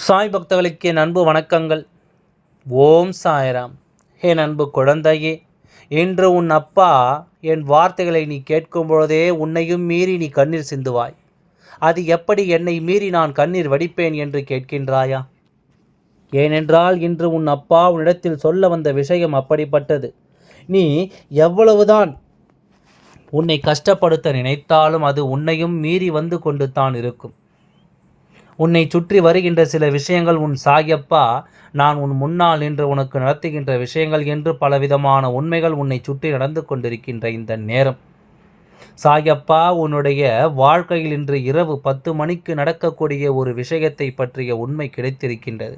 சாய் பக்தர்களுக்கு என் அன்பு வணக்கங்கள். ஓம் சாய்ராம். என் அன்பு குழந்தையே இன்று உன் அப்பா என் வார்த்தைகளை நீ கேட்கும் பொழுதே உன்னையும் மீறி நீ கண்ணீர் சிந்துவாய். அது எப்படி என்னை மீறி நான் கண்ணீர் வடிப்பேன் என்று கேட்கின்றாயா? ஏனென்றால் இன்று உன் அப்பா உன்னிடத்தில் சொல்ல வந்த விஷயம் அப்படிப்பட்டது. நீ எவ்வளவுதான் உன்னை கஷ்டப்படுத்த நினைத்தாலும் அது உன்னையும் மீறி வந்து கொண்டு தான் இருக்கும். உன்னை சுற்றி வருகின்ற சில விஷயங்கள் உன் சாயப்பா நான் உன் முன்னால் நின்று உனக்கு நடத்துகின்ற விஷயங்கள் என்று பலவிதமான உண்மைகள் உன்னை சுற்றி நடந்து கொண்டிருக்கின்ற இந்த நேரம். சாயப்பா உன்னுடைய வாழ்க்கையில் இன்று இரவு பத்து மணிக்கு நடக்கக்கூடிய ஒரு விஷயத்தை பற்றிய உண்மை கிடைத்திருக்கின்றது.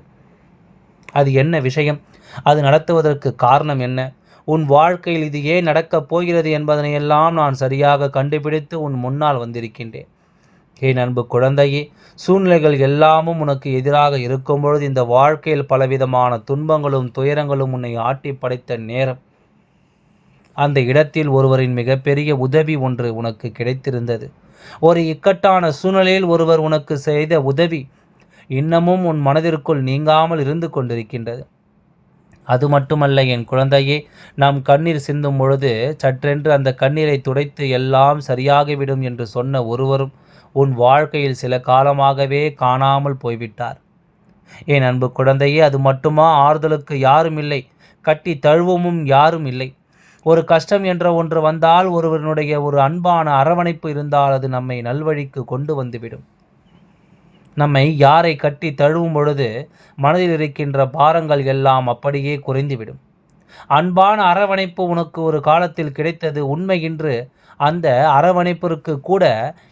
அது என்ன விஷயம்? அது நடத்துவதற்கு காரணம் என்ன? உன் வாழ்க்கையில் இது ஏன் நடக்கப் போகிறது என்பதனையெல்லாம் நான் சரியாக கண்டுபிடித்து உன் முன்னால் வந்திருக்கின்றேன். என் அன்பு குழந்தையே சூழ்நிலைகள் எல்லாமும் உனக்கு எதிராக இருக்கும்பொழுது இந்த வாழ்க்கையில் பலவிதமான துன்பங்களும் துயரங்களும் உன்னை ஆட்டி படைத்த நேரம். அந்த இடத்தில் ஒருவரின் மிகப்பெரிய உதவி ஒன்று உனக்கு கிடைத்திருந்தது. ஒரு இக்கட்டான சூழ்நிலையில் ஒருவர் உனக்கு செய்த உதவி இன்னமும் உன் மனதிற்குள் நீங்காமல் இருந்து கொண்டிருக்கின்றது. அது மட்டுமல்ல என் குழந்தையே நாம் கண்ணீர் சிந்தும் பொழுது சற்றென்று அந்த கண்ணீரை துடைத்து எல்லாம் சரியாகிவிடும் என்று சொன்ன ஒருவரும் உன் வாழ்க்கையில் சில காலமாகவே காணாமல் போய்விட்டார். என் அன்பு குழந்தையே அது மட்டுமா? ஆறுதலுக்கு யாரும் இல்லை. கட்டி தழுவமும் யாரும் இல்லை. ஒரு கஷ்டம் என்ற ஒன்று வந்தால் ஒருவனுடைய ஒரு அன்பான அரவணைப்பு இருந்தால் அது நம்மை நல்வழிக்கு கொண்டு வந்துவிடும். நம்மை யாரை கட்டி தழுவும் பொழுது மனதில் இருக்கின்ற பாரங்கள் எல்லாம் அப்படியே குறைந்துவிடும். அன்பான அரவணைப்பு உனக்கு ஒரு காலத்தில் கிடைத்தது உண்மை என்று அந்த அரவணைப்பிற்கு கூட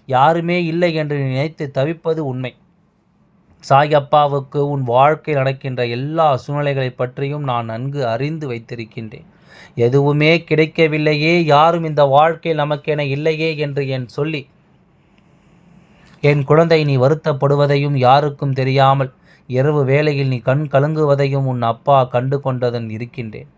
யாருமே இல்லை என்று நினைத்து தவிப்பது உண்மை. சாயப்பாவுக்கு உன் வாழ்க்கை நடக்கின்ற எல்லா சூழ்நிலைகளை பற்றியும் நான் நன்கு அறிந்து வைத்திருக்கின்றேன். எதுவுமே கிடைக்கவில்லையே யாரும் இந்த வாழ்க்கையில் நமக்கென இல்லையே என்று என் சொல்லி என் குழந்தை நீ வருத்தப்படுவதையும் யாருக்கும் தெரியாமல் இரவு வேளையில் நீ கண் கலங்குவதையும் உன் அப்பா கண்டு கொண்டதன் இருக்கின்றேன்.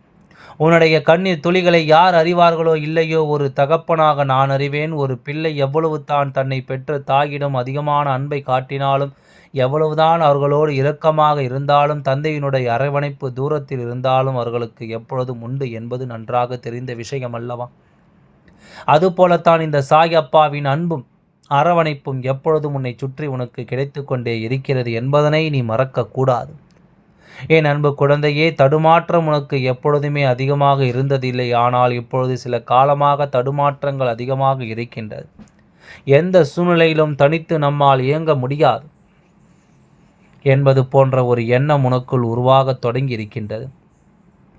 உன்னுடைய கண்ணீர் துளிகளை யார் அறிவார்களோ இல்லையோ ஒரு தகப்பனாக நான் அறிவேன். ஒரு பிள்ளை எவ்வளவு தான் தன்னை பெற்ற தாயிடம் அதிகமான அன்பை காட்டினாலும் எவ்வளவுதான் அவர்களோடு இரக்கமாக இருந்தாலும் தந்தையினுடைய அரவணைப்பு தூரத்தில் இருந்தாலும் அவர்களுக்கு எப்பொழுதும் உண்டு என்பது நன்றாக தெரிந்த விஷயம் அல்லவா? அதுபோலத்தான் இந்த சாய் அப்பாவின் அன்பும் அரவணைப்பும் எப்பொழுதும் உன்னை சுற்றி உனக்கு கிடைத்து கொண்டே இருக்கிறது என்பதனை நீ மறக்கக்கூடாது என் அன்பு குழந்தையே தடுமாற்றம் உனக்கு எப்பொழுதுமே அதிகமாக இருந்ததில்லை. ஆனால் இப்பொழுது சில காலமாக தடுமாற்றங்கள் அதிகமாக இருக்கின்றது. எந்த சூழ்நிலையிலும் தனித்து நம்மால் இயங்க முடியாது என்பது போன்ற ஒரு எண்ணம் உனக்குள் உருவாக தொடங்கி இருக்கின்றது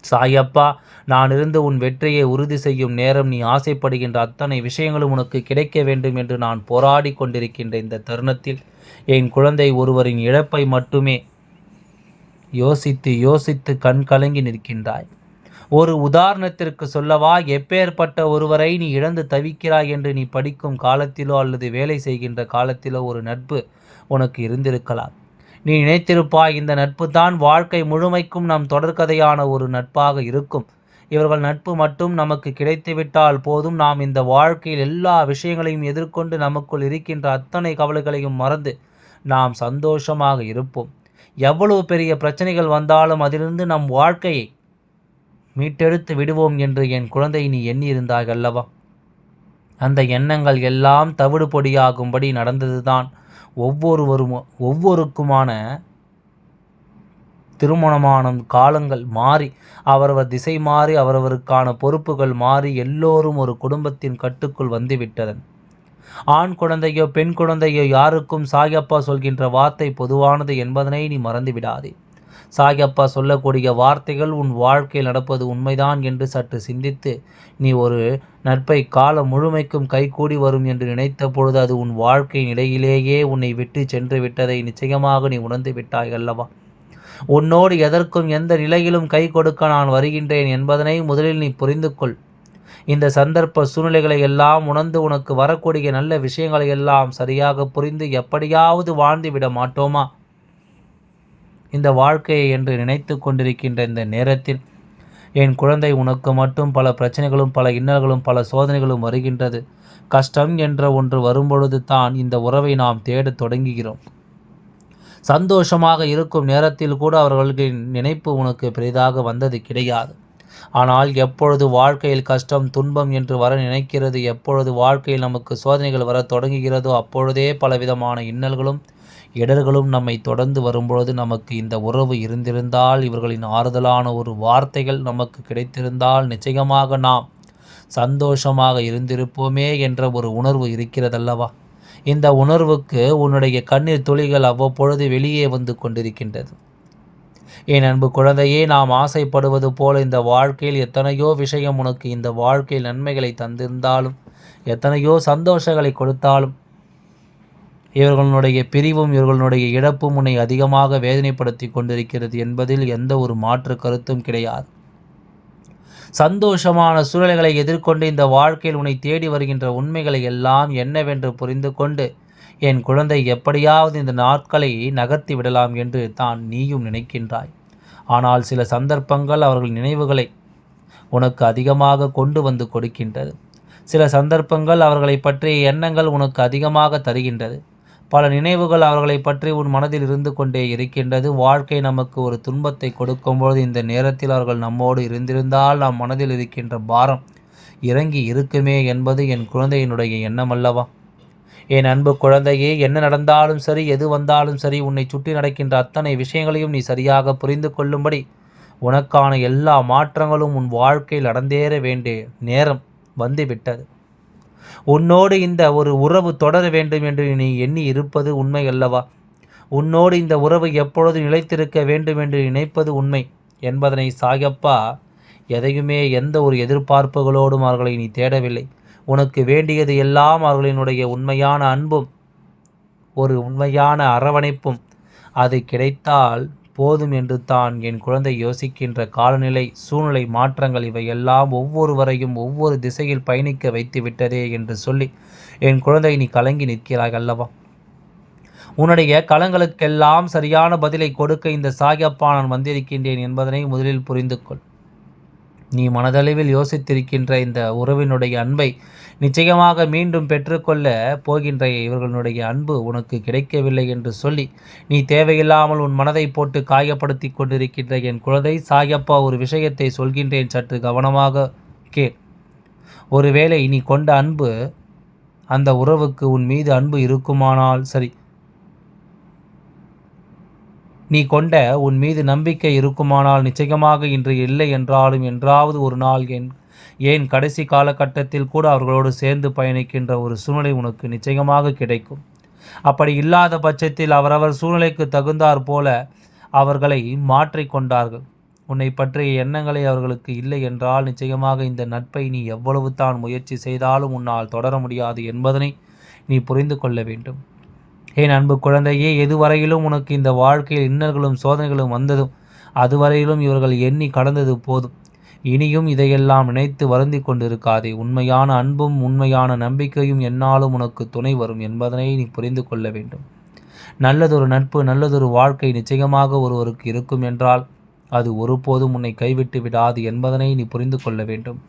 சாயப்பா நான் இருந்து உன் வெற்றியை உறுதி செய்யும் நேரம் நீ ஆசைப்படுகின்ற அத்தனை விஷயங்களும் உனக்கு கிடைக்க வேண்டும் என்று நான் போராடி கொண்டிருக்கின்ற இந்த தருணத்தில் என் குழந்தை ஒருவரின் இழப்பை மட்டுமே யோசித்து யோசித்து கண் கலங்கி நிற்கின்றாய். ஒரு உதாரணத்திற்கு சொல்லவா எப்பேற்பட்ட ஒருவரை நீ இழந்து தவிக்கிறாய் என்று நீ படிக்கும் காலத்திலோ அல்லது வேலை செய்கின்ற காலத்திலோ ஒரு நட்பு உனக்கு இருந்திருக்கலாம். நீ நினைத்திருப்பாய் இந்த நட்பு தான் வாழ்க்கை முழுமைக்கும் நம் தொடர்கதையான ஒரு நட்பாக இருக்கும். இவர்கள் நட்பு மட்டும் நமக்கு கிடைத்துவிட்டால் போதும். நாம் இந்த வாழ்க்கையில் எல்லா விஷயங்களையும் எதிர்கொண்டு நமக்குள் இருக்கின்ற அத்தனை கவலைகளையும் மறந்து நாம் சந்தோஷமாக இருப்போம். எவ்வளவு பெரிய பிரச்சனைகள் வந்தாலும் அதிலிருந்து நம் வாழ்க்கையை மீட்டெடுத்து விடுவோம் என்று என் குழந்தை நீ எண்ணியிருந்தாய் அல்லவா? அந்த எண்ணங்கள் எல்லாம் தவிடு பொடியாகும்படி நடந்ததுதான் ஒவ்வொருவரும் ஒவ்வொருக்குமான திருமணமான காலங்கள் மாறி அவரவர் திசை மாறி அவரவருக்கான பொறுப்புகள் மாறி எல்லோரும் ஒரு குடும்பத்தின் கட்டுக்குள் வந்துவிட்டதன் ஆண் குழந்தையோ பெண் குழந்தையோ யாருக்கும் சாயப்பா சொல்கின்ற வார்த்தை பொதுவானது என்பதனை நீ மறந்துவிடாதே. சாயப்பா சொல்லக்கூடிய வார்த்தைகள் உன் வாழ்க்கையில் நடப்பது உண்மைதான் என்று சற்று சிந்தித்து நீ ஒரு நட்பை காலம் முழுமைக்கும் கைகூடி வரும் என்று நினைத்த பொழுது அது உன் வாழ்க்கை நிலையிலேயே உன்னை விட்டு சென்று விட்டதை நிச்சயமாக நீ உணர்ந்து விட்டாய் அல்லவா? உன்னோடு எதற்கும் எந்த நிலையிலும் கை கொடுக்க நான் வருகின்றேன் என்பதனை முதலில் நீ புரிந்து கொள் இந்த சந்தர்ப்ப சூழ்நிலைகளை எல்லாம் உணர்ந்து உனக்கு வரக்கூடிய நல்ல விஷயங்களை எல்லாம் சரியாக புரிந்து எப்படியாவது வாழ்ந்து விட மாட்டோமா? இந்த வாழ்க்கையை என்று நினைத்து கொண்டிருக்கின்ற இந்த நேரத்தில் என் குழந்தை உனக்கு மட்டும் பல பிரச்சனைகளும் பல இன்னல்களும் பல சோதனைகளும் வருகின்றது. கஷ்டம் என்ற ஒன்று வரும்பொழுது தான் இந்த உறவை நாம் தேடத் தொடங்குகிறோம். சந்தோஷமாக இருக்கும் நேரத்தில் கூட அவர்களின் நினைப்பு உனக்கு பெரிதாக வந்தது கிடையாது. ஆனால் எப்பொழுது வாழ்க்கையில் கஷ்டம் துன்பம் என்று வர நினைக்கிறது எப்பொழுது வாழ்க்கையில் நமக்கு சோதனைகள் வர தொடங்குகிறதோ அப்பொழுதே பலவிதமான இன்னல்களும் இடர்களும் நம்மை தொடர்ந்து வரும்பொழுது நமக்கு இந்த உறவு இருந்திருந்தால் இவர்களின் ஆறுதலான ஒரு வார்த்தைகள் நமக்கு கிடைத்திருந்தால் நிச்சயமாக நாம் சந்தோஷமாக இருந்திருப்போமே என்ற ஒரு உணர்வு இருக்கிறதல்லவா? இந்த உணர்வுக்கு உன்னுடைய கண்ணீர் துளிகள் அவ்வப்பொழுது வெளியே வந்து கொண்டிருக்கின்றது. என் அன்பு குழந்தையே நாம் ஆசைப்படுவது போல இந்த வாழ்க்கையில் எத்தனையோ விஷயம் உனக்கு இந்த வாழ்க்கையில் நன்மைகளை தந்திருந்தாலும் எத்தனையோ சந்தோஷங்களை கொடுத்தாலும் இவர்களுடைய பிரிவும் இவர்களுடைய இழப்பும் உன்னை அதிகமாக வேதனைப்படுத்தி கொண்டிருக்கிறது என்பதில் எந்த ஒரு மாற்று கருத்தும் கிடையாது. சந்தோஷமான சூழல்களை எதிர்கொண்டு இந்த வாழ்க்கையில் உன்னை தேடி வருகின்ற உண்மைகளை எல்லாம் என்னவென்று புரிந்து கொண்டு என் குழந்தை எப்படியாவது இந்த நாட்களை நகர்த்தி விடலாம் என்று தான் நீயும் நினைக்கின்றாய். ஆனால் சில சந்தர்ப்பங்கள் அவர்கள் நினைவுகளை உனக்கு அதிகமாக கொண்டு வந்து கொடுக்கின்றது. சில சந்தர்ப்பங்கள் அவர்களை பற்றிய எண்ணங்கள் உனக்கு அதிகமாக தருகின்றது. பல நினைவுகள் அவர்களை பற்றி உன் மனதில் இருந்து கொண்டே இருக்கின்றது. வாழ்க்கை நமக்கு ஒரு துன்பத்தை கொடுக்கும்போது இந்த நேரத்தில் அவர்கள் நம்மோடு இருந்திருந்தால் நம் மனதில் இருக்கின்ற பாரம் இறங்கி இருக்குமே என்பது என் குழந்தையினுடைய எண்ணம் அல்லவா? என் அன்பு குழந்தையே என்ன நடந்தாலும் சரி எது வந்தாலும் சரி உன்னை சுற்றி நடக்கின்ற அத்தனை விஷயங்களையும் நீ சரியாக புரிந்து கொள்ளும்படி உனக்கான எல்லா மாற்றங்களும் உன் வாழ்க்கையில் நடந்தேற வேண்டிய நேரம் வந்துவிட்டது. உன்னோடு இந்த ஒரு உறவு தொடர வேண்டும் என்று நீ எண்ணி இருப்பது உண்மை அல்லவா? உன்னோடு இந்த உறவு எப்பொழுது நிலைத்திருக்க வேண்டும் என்று நினைப்பது உண்மை என்பதனை சாயப்பா எதையுமே எந்த ஒரு எதிர்பார்ப்புகளோடும் அவர்களை நீ தேடவில்லை. உனக்கு வேண்டியது எல்லாம் அவர்களினுடைய உண்மையான அன்பும் ஒரு உண்மையான அரவணைப்பும். அது கிடைத்தால் போதும் என்று தான் என் குழந்தை யோசிக்கின்ற காலநிலை சூழ்நிலை மாற்றங்கள் இவையெல்லாம் ஒவ்வொருவரையும் ஒவ்வொரு திசையில் பயணிக்க வைத்து விட்டதே என்று சொல்லி என் குழந்தை நீ கலங்கி நிற்கிறாய் அல்லவா? உன்னுடைய களங்களுக்கெல்லாம் சரியான பதிலை கொடுக்க இந்த சாகியப்பா நான் வந்திருக்கின்றேன் என்பதனை முதலில் புரிந்து கொள் நீ மனதளவில் யோசித்திருக்கின்ற இந்த உறவினுடைய அன்பை நிச்சயமாக மீண்டும் பெற்றுக்கொள்ள போகின்ற இவர்களுடைய அன்பு உனக்கு கிடைக்கவில்லை என்று சொல்லி நீ தேவையில்லாமல் உன் மனதை போட்டு காயப்படுத்தி கொண்டிருக்கின்ற என் குழந்தை சாயப்பா ஒரு விஷயத்தை சொல்கின்றேன் சற்று கவனமாக கே ஒருவேளை நீ கொண்ட அன்பு அந்த உறவுக்கு உன் மீது அன்பு இருக்குமானால் சரி நீ கொண்ட உன் மீது நம்பிக்கை இருக்குமானால் நிச்சயமாக இன்று இல்லை என்றாலும் என்றாவது ஒரு நாள் என் ஏன் கடைசி காலகட்டத்தில் கூட அவர்களோடு சேர்ந்து பயணிக்கின்ற ஒரு சூழ்நிலை உனக்கு நிச்சயமாக கிடைக்கும். அப்படி இல்லாத பட்சத்தில் அவரவர் சூழ்நிலைக்கு தகுந்தாற் போல அவர்களை மாற்றிக்கொண்டார்கள் உன்னை பற்றிய எண்ணங்களை அவர்களுக்கு இல்லை என்றால் நிச்சயமாக இந்த நட்பை நீ எவ்வளவு தான் முயற்சி செய்தாலும் உன்னால் தொடர முடியாது என்பதனை நீ புரிந்து கொள்ள வேண்டும். என் அன்பு குழந்தையே எதுவரையிலும் உனக்கு இந்த வாழ்க்கையில் இன்னல்களும் சோதனைகளும் வந்ததும் அதுவரையிலும் இவர்கள் எண்ணி கடந்தது போதும். இனியும் இதையெல்லாம் நினைத்து வருந்தி கொண்டிருக்காதே. உண்மையான அன்பும் உண்மையான நம்பிக்கையும் என்னாலும் உனக்கு துணை வரும் என்பதனை நீ புரிந்து கொள்ள வேண்டும். நல்லதொரு நட்பு நல்லதொரு வாழ்க்கை நிச்சயமாக ஒருவருக்கு இருக்கும் என்றால் அது ஒருபோதும் உன்னை கைவிட்டு விடாது என்பதனை நீ புரிந்து கொள்ள வேண்டும்.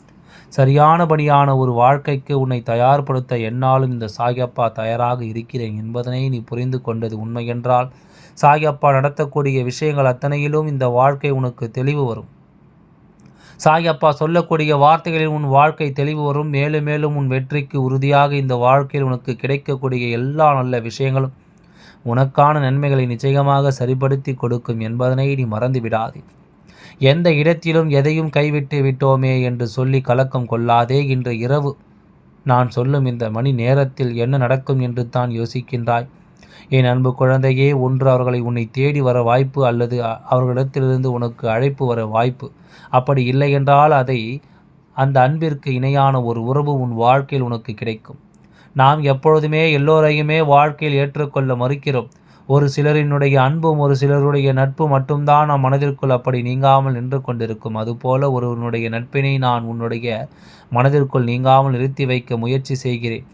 சரியானபடியான ஒரு வாழ்க்கைக்கு உன்னை தயார்படுத்த என்னாலும் இந்த சாயப்பா தயாராக இருக்கிறேன் என்பதனை நீ புரிந்து கொண்டது உண்மையென்றால் சாயப்பா நடத்தக்கூடிய விஷயங்கள் அத்தனையிலும் இந்த வாழ்க்கை உனக்கு தெளிவு வரும். சாயப்பா சொல்லக்கூடிய வார்த்தைகளில் உன் வாழ்க்கை தெளிவு வரும். மேலும் மேலும் உன் வெற்றிக்கு உறுதியாக இந்த வாழ்க்கையில் உனக்கு கிடைக்கக்கூடிய எல்லா நல்ல விஷயங்களும் உனக்கான நன்மைகளை நிச்சயமாக சரிப்படுத்தி கொடுக்கும் என்பதனை நீ மறந்து விடாதே எந்த இடத்திலும் எதையும் கைவிட்டு விட்டோமே என்று சொல்லி கலக்கம் கொள்ளாதே இன்று இரவு. நான் சொல்லும் இந்த மணி நேரத்தில் என்ன நடக்கும் என்று தான் யோசிக்கின்றாய். என் அன்பு குழந்தையே ஒன்று அவர்களை உன்னை தேடி வர வாய்ப்பு அல்லது அவர்களிடத்திலிருந்து உனக்கு அழைப்பு வர வாய்ப்பு. அப்படி இல்லை என்றால் அதை அந்த அன்பிற்கு இணையான ஒரு உறவு உன் வாழ்க்கையில் உனக்கு கிடைக்கும். நாம் எப்பொழுதுமே எல்லோரையுமே வாழ்க்கையில் ஏற்றுக்கொள்ள மறுக்கிறோம். ஒரு சிலரினுடைய அன்பும் ஒரு சிலருடைய நட்பு மட்டும்தான் நம் மனதிற்குள் அப்படி நீங்காமல் நின்று கொண்டிருக்கும். அதுபோல ஒருவனுடைய நட்பினை நான் உன்னுடைய மனதிற்குள் நீங்காமல் நிறுத்தி வைக்க முயற்சி செய்கிறேன்.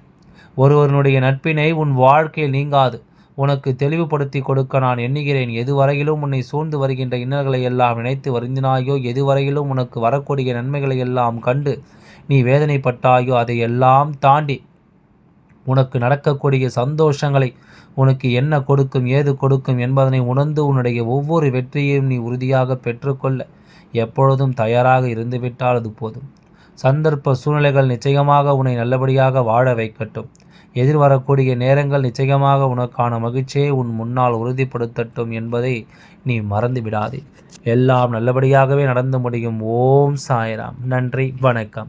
ஒருவனுடைய நட்பினை உன் வாழ்க்கையில் நீங்காது. உனக்கு தெளிவுபடுத்தி கொடுக்க நான் எண்ணுகிறேன். எதுவரையிலும் உன்னை சூழ்ந்து வருகின்ற இன்னல்களை எல்லாம் நினைத்து வருந்தினாயோ எதுவரையிலும் உனக்கு வரக்கூடிய நன்மைகளை எல்லாம் கண்டு நீ வேதனைப்பட்டாயோ அதையெல்லாம் தாண்டி உனக்கு நடக்கக்கூடிய சந்தோஷங்களை உனக்கு என்ன கொடுக்கும் ஏது கொடுக்கும் என்பதனை உணர்ந்து உன்னுடைய ஒவ்வொரு வெற்றியையும் நீ உறுதியாக பெற்றுக்கொள்ள எப்பொழுதும் தயாராக இருந்துவிட்டால் அது போதும். சந்தர்ப்ப சூழ்நிலைகள் நிச்சயமாக உன்னை நல்லபடியாக வாழ வைக்கட்டும். எதிர்வரக்கூடிய நேரங்கள் நிச்சயமாக உனக்கான மகிழ்ச்சியை உன் முன்னால் உறுதிப்படுத்தட்டும் என்பதை நீ மறந்து விடாதே எல்லாம் நல்லபடியாகவே நடந்து முடியும். ஓம் சாய்ராம். நன்றி. வணக்கம்.